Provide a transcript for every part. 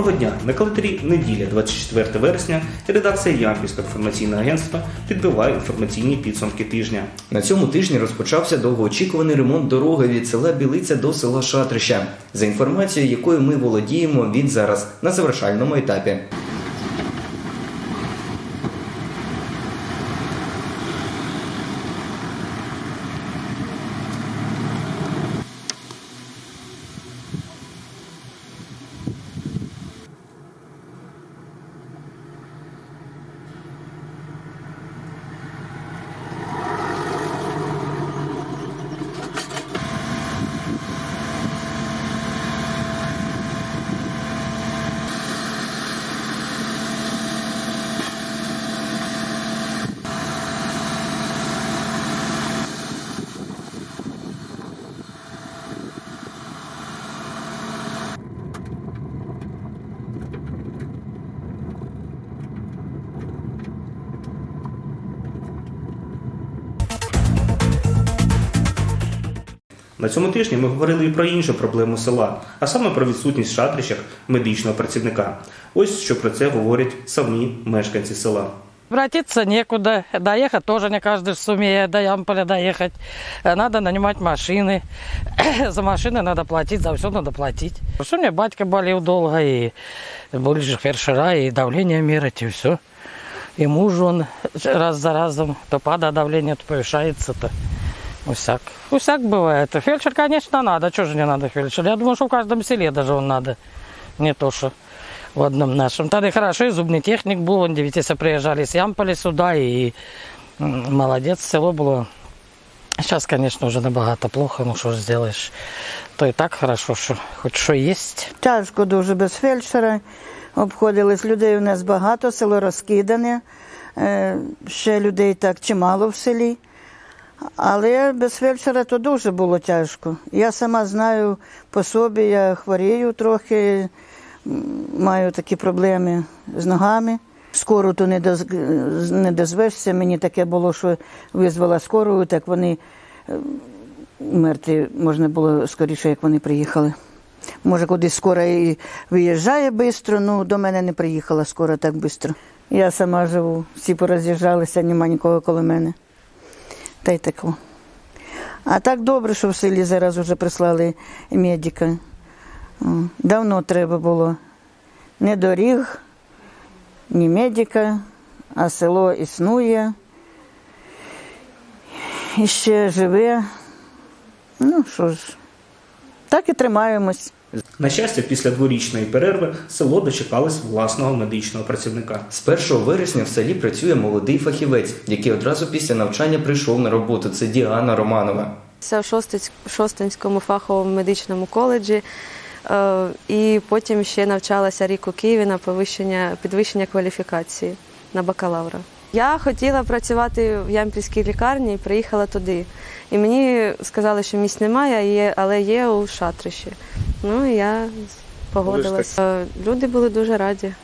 Доброго дня! На календарі неділя, 24 вересня, редакція Ямпільського інформаційного агентства підбиває інформаційні підсумки тижня. На цьому тижні розпочався довгоочікуваний ремонт дороги від села Білиця до села Шатрища. За інформацією, якою ми володіємо, він зараз на завершальному етапі. На цьому тижні ми говорили і про іншу проблему села, а саме про відсутність в шатрищах медичного працівника. Ось що про це говорять самі мешканці села. Обратиться некуда, доехать тоже не каждый сумеет до Ямполя доехать. Э, Надо нанимать машины. за машины надо платить, за все надо платить. Что у меня батька болел долго, и были же фельдшера, и давление мерить, и все. И муж он раз за разом, то падает давление, то повышается, то усяк. Усяк бывает. Фельдшер, конечно, надо. Чего же не надо фельдшер? Я думаю, что в каждом селе даже он надо. Не то, что в одном нашем. Тогда хорошо, и зубный техник был, он дивитесь, приезжали с Ямполя сюда, и м, молодец, село было. Сейчас, конечно, уже набагато плохо, ну что ж сделаешь. То и так хорошо, що хоч що есть. Тяжко дуже без фельдшера. Обходились людей у нас багато, село розкидане. Е, Ще людей так чимало в селі. Але без фельдшера то дуже було тяжко. Я сама знаю по собі, я хворію трохи, маю такі проблеми з ногами. Скоро то не, доз... дозвешся. Мені таке було, що визвала скору, так вони е, мертві можна було скоріше, як вони приїхали. Може, кудись скоро і виїжджає швидко, ну до мене не приїхала скоро так швидко. Я сама живу, всі пороз'їжджалися, нема нікого коло мене. Та й тако. А так добре, що в селі зараз вже прислали медика. Давно треба було. Не доріг, ні медика, а село існує. І ще живе. Ну що ж, так і тримаємось. На щастя, після дворічної перерви село дочекалось власного медичного працівника. З 1 вересня в селі працює молодий фахівець, який одразу після навчання прийшов на роботу. Це Діана Романова. Це в Шостинському фаховому медичному коледжі. Е, І потім ще навчалася рік у Києві на повищення, підвищення кваліфікації на бакалавра. Я хотіла працювати в Ямпільській лікарні і приїхала туди. І мені сказали, що місць немає, але є у шатрищі. Ну і я погодилася. Е, Люди були дуже раді,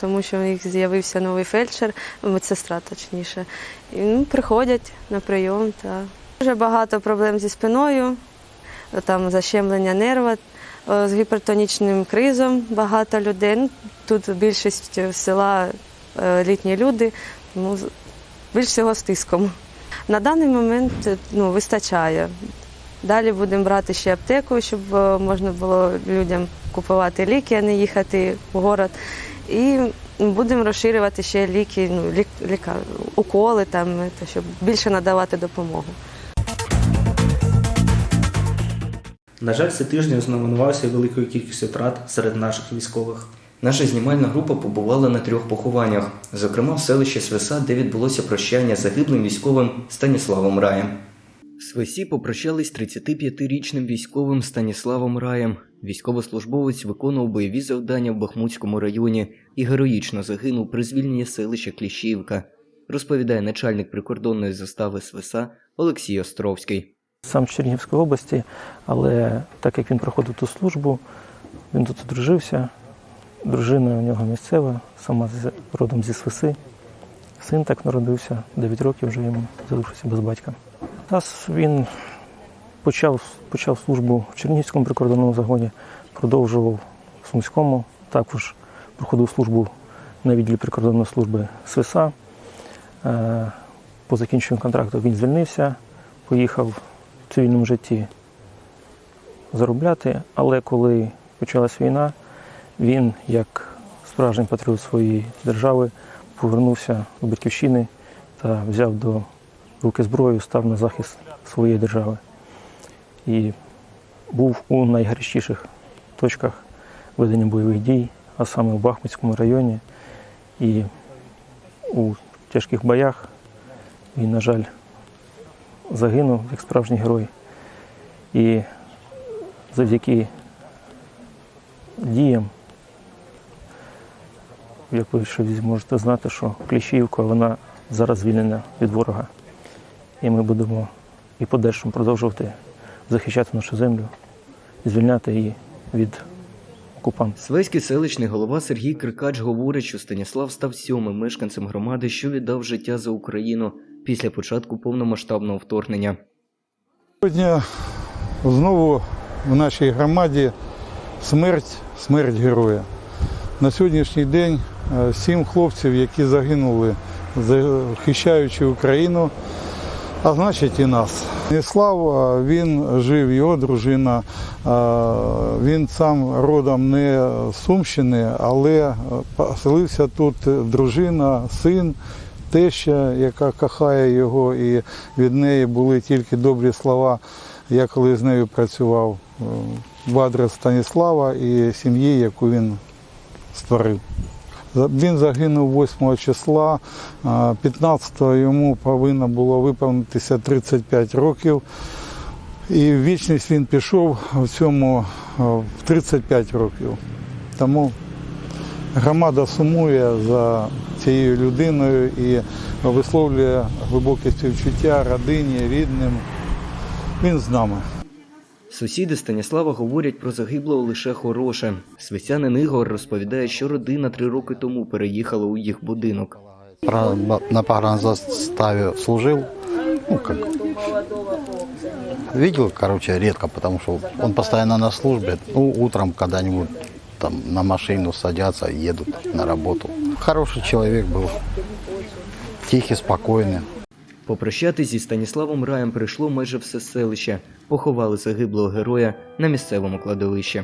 тому що у них з'явився новий фельдшер, медсестра точніше. І ну, приходять на прийом. Та. Дуже багато проблем зі спиною, там защемлення нерва, е, з гіпертонічним кризом багато людей. Ну, Тут більшість села е, літні люди, тому з- більш всього з тиском. На даний момент е, ну, вистачає. Далі будемо брати ще аптеку, щоб е, можна було людям купувати ліки, а не їхати в город. І будемо розширювати ще ліки, ну, лік, ліка, уколи, там, щоб більше надавати допомогу. На жаль, цей тиждень ознаменувався великою кількістю втрат серед наших військових. Наша знімальна група побувала на трьох похованнях, зокрема в селищі Свиса, де відбулося прощання загиблим військовим Станіславом Раєм. В Свисі попрощались 35-річним військовим Станіславом Раєм. Військовослужбовець виконував бойові завдання в Бахмутському районі і героїчно загинув при звільненні селища Кліщівка, розповідає начальник прикордонної застави Свиса Олексій Островський. сам з Чернігівської області, але так як він проходив ту службу, він тут одружився. Дружина у нього місцева, сама з- родом зі Свиси. Син так народився, 9 років вже йому залишився без батька. Нас він почав, почав службу в Чернігівському прикордонному загоні, продовжував в Сумському. також проходив службу на відділі прикордонної служби СВСА. Е, По закінченню контракту він звільнився, поїхав в цивільному житті заробляти, але коли почалась війна, він, як справжній патріот своєї держави, повернувся до батьківщини та взяв до руки зброю, став на захист своєї держави. І був у найгарячіших точках ведення бойових дій, а саме у Бахмутському районі. І у тяжких боях він, на жаль, загинув як справжній герой. І завдяки діям, як ви ще можете знати, що Кліщіївка вона зараз звільнена від ворога. І ми будемо і подальшому продовжувати захищати нашу землю і звільняти її від окупантів. Свеський селищний голова Сергій Крикач говорить, що Станіслав став сьомим мешканцем громади, що віддав життя за Україну після початку повномасштабного вторгнення. Сьогодні знову в нашій громаді смерть, смерть героя. На сьогоднішній день е, сім хлопців, які загинули, захищаючи Україну, а значить і нас. Е, він жив, його дружина, він сам родом не з Сумщини, але поселився тут дружина, син, теща, яка кохає його, і від неї були тільки добрі слова. Я коли з нею працював е, в адрес Станіслава і сім'ї, яку він створив. Він загинув 8 числа, 15-го йому повинно було виповнитися 35 років. І в вічність він пішов в цьому в 35 років. Тому громада сумує за цією людиною і висловлює глибоке співчуття родині, рідним. Він з нами. Сусіди Станіслава говорять про загиблого лише хороше. Свисянин Ігор розповідає, що родина три роки тому переїхала у їх будинок. На погранзаставе служил. Ну, как. Видел, короче, редко, потому что он постоянно на службе. Ну, утром когда-нибудь там на машину садятся, едут на работу. Хороший человек был. Тихий, спокойный. Попрощатись зі Станіславом Раєм прийшло майже все селище. Поховали загиблого героя на місцевому кладовищі.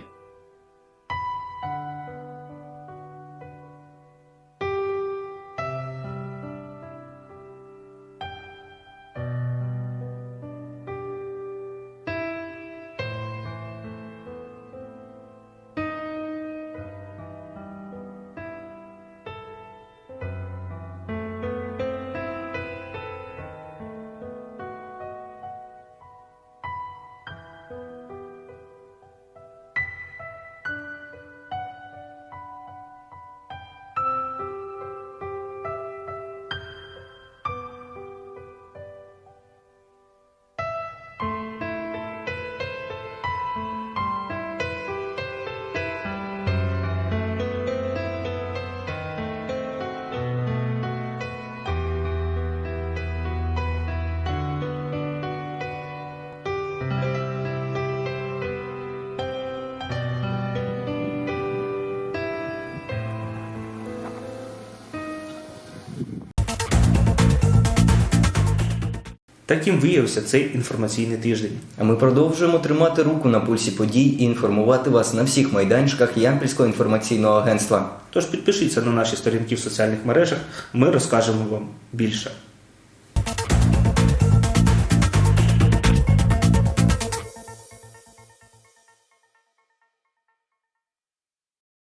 Таким виявився цей інформаційний тиждень. А ми продовжуємо тримати руку на пульсі подій і інформувати вас на всіх майданчиках Ямпільського інформаційного агентства. Тож підпишіться на наші сторінки в соціальних мережах, ми розкажемо вам більше.